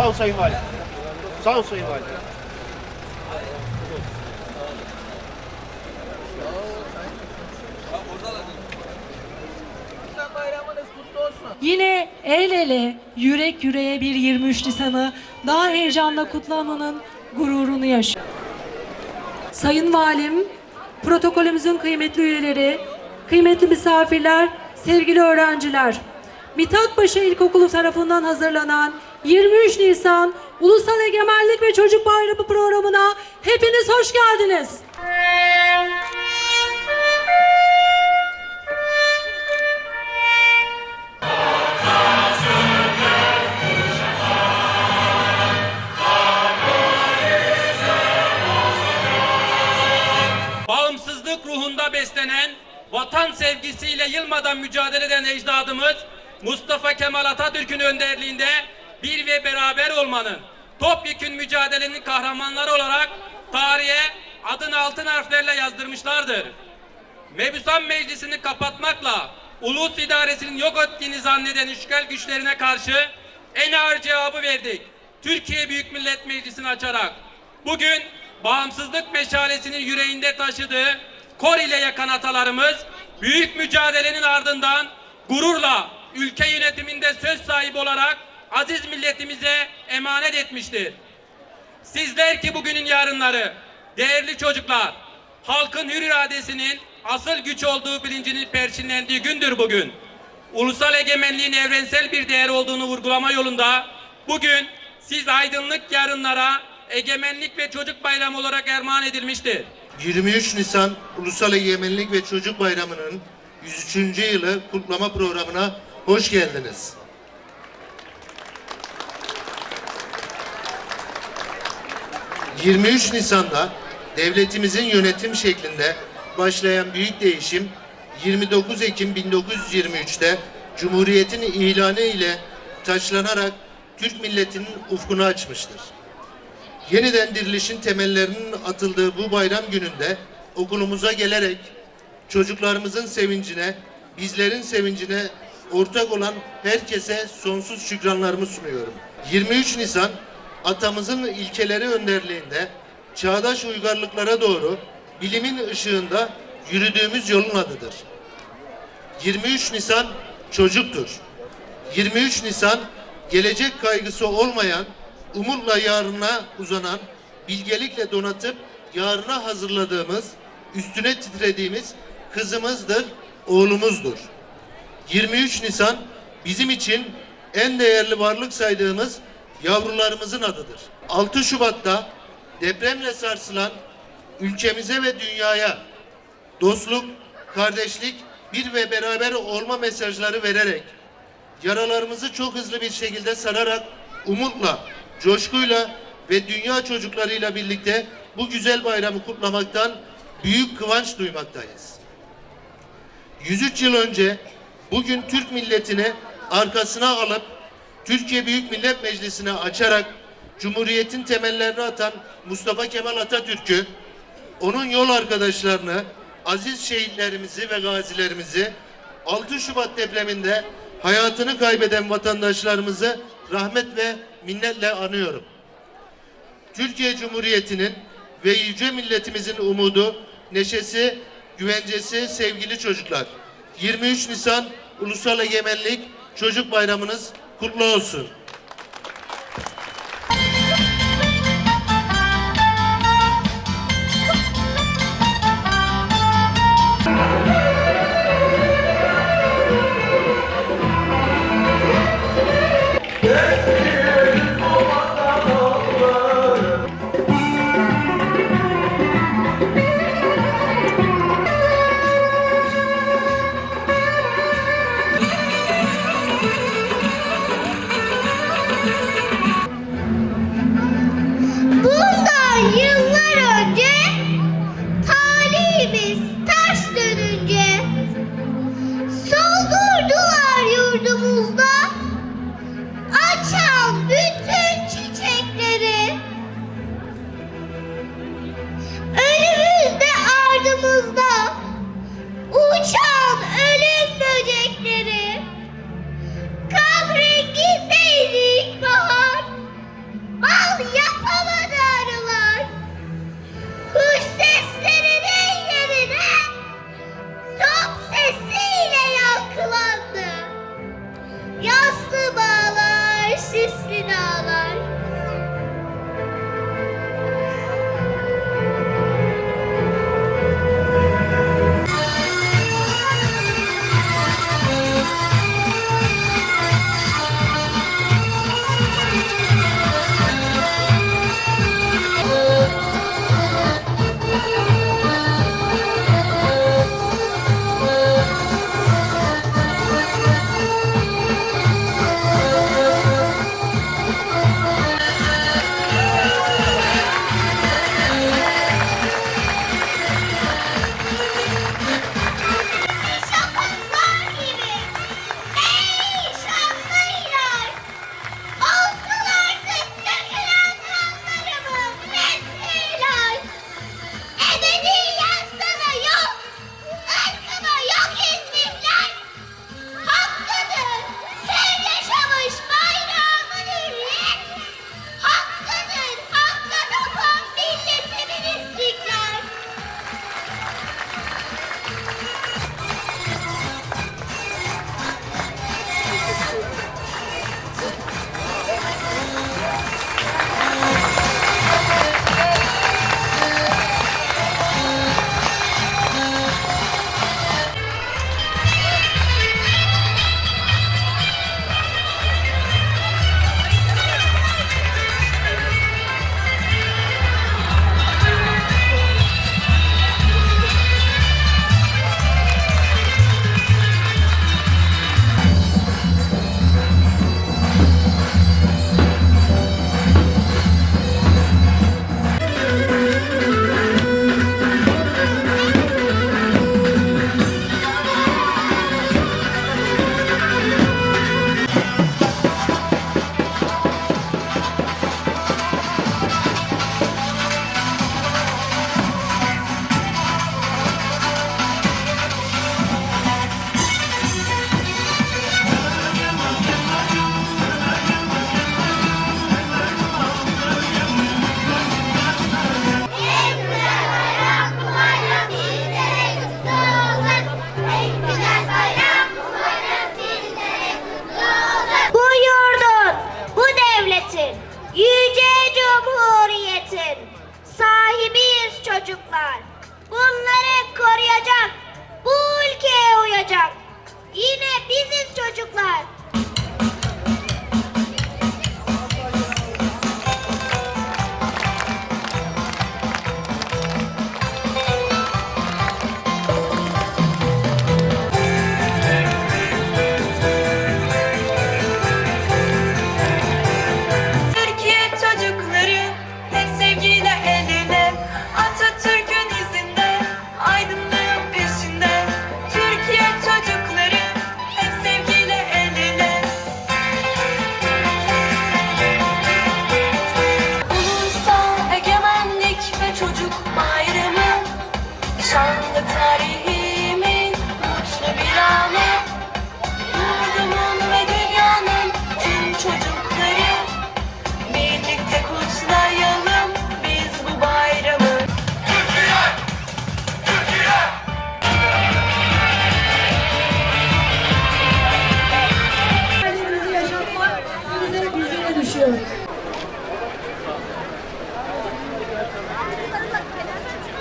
Sağ ol Sayın Valim. Sağ ol Sayın Valim. Yine el ele, yürek yüreğe bir 23 Nisan'ı daha heyecanla kutlamanın gururunu yaşıyor. Sayın Valim, protokolümüzün kıymetli üyeleri, kıymetli misafirler, sevgili öğrenciler, Mithatpaşa İlkokulu tarafından hazırlanan 23 Nisan Ulusal Egemenlik ve Çocuk Bayramı programına hepiniz hoş geldiniz. bağımsızlık ruhunda beslenen, vatan sevgisiyle yılmadan mücadele eden ecdadımız Mustafa Kemal Atatürk'ün önderliğinde bir ve beraber olmanın, topyekün mücadelenin kahramanları olarak tarihe adını altın harflerle yazdırmışlardır. Mebusan Meclisi'ni kapatmakla ulus idaresinin yok ettiğini zanneden işgal güçlerine karşı en ağır cevabı verdik. Türkiye Büyük Millet Meclisi'ni açarak bugün bağımsızlık meşalesinin yüreğinde taşıdığı kor ile yakan atalarımız büyük mücadelenin ardından gururla ülke yönetiminde söz sahibi olarak aziz milletimize emanet etmiştir. Sizler ki bugünün yarınları, değerli çocuklar, halkın hür iradesinin asıl güç olduğu bilincinin perçinlendiği gündür bugün. Ulusal egemenliğin evrensel bir değer olduğunu vurgulama yolunda bugün siz aydınlık yarınlara egemenlik ve çocuk bayramı olarak erman edilmiştir. 23 Nisan Ulusal Egemenlik ve Çocuk Bayramı'nın 103. yılı kutlama programına hoş geldiniz. ...23 Nisan'da devletimizin yönetim şeklinde başlayan büyük değişim 29 Ekim 1923'te Cumhuriyet'in ilanı ile taçlanarak Türk milletinin ufkunu açmıştır. Yeniden dirilişin temellerinin atıldığı bu bayram gününde okulumuza gelerek çocuklarımızın sevincine, bizlerin sevincine ortak olan herkese sonsuz şükranlarımı sunuyorum. 23 Nisan atamızın ilkeleri önderliğinde çağdaş uygarlıklara doğru bilimin ışığında yürüdüğümüz yolun adıdır. 23 Nisan çocuktur. 23 Nisan gelecek kaygısı olmayan, umutla yarına uzanan, bilgelikle donatıp yarına hazırladığımız, üstüne titrediğimiz kızımızdır, oğlumuzdur. 23 Nisan bizim için en değerli varlık saydığımız yavrularımızın adıdır. 6 Şubat'ta depremle sarsılan ülkemize ve dünyaya dostluk, kardeşlik, bir ve beraber olma mesajları vererek yaralarımızı çok hızlı bir şekilde sararak umutla, coşkuyla ve dünya çocuklarıyla birlikte bu güzel bayramı kutlamaktan büyük kıvanç duymaktayız. 103 yıl önce bugün Türk milletini arkasına alıp Türkiye Büyük Millet Meclisi'ne açarak Cumhuriyet'in temellerini atan Mustafa Kemal Atatürk'ü, onun yol arkadaşlarını, aziz şehitlerimizi ve gazilerimizi 6 Şubat depreminde hayatını kaybeden vatandaşlarımızı rahmet ve minnetle anıyorum. Türkiye Cumhuriyeti'nin ve yüce milletimizin umudu, neşesi, güvencesi sevgili çocuklar. 23 Nisan Ulusal Egemenlik Çocuk Bayramınız kutlu olsun. Çocuklar. Bunları koruyacak, bu ülkeye uyacak. Yine biziz çocuklar.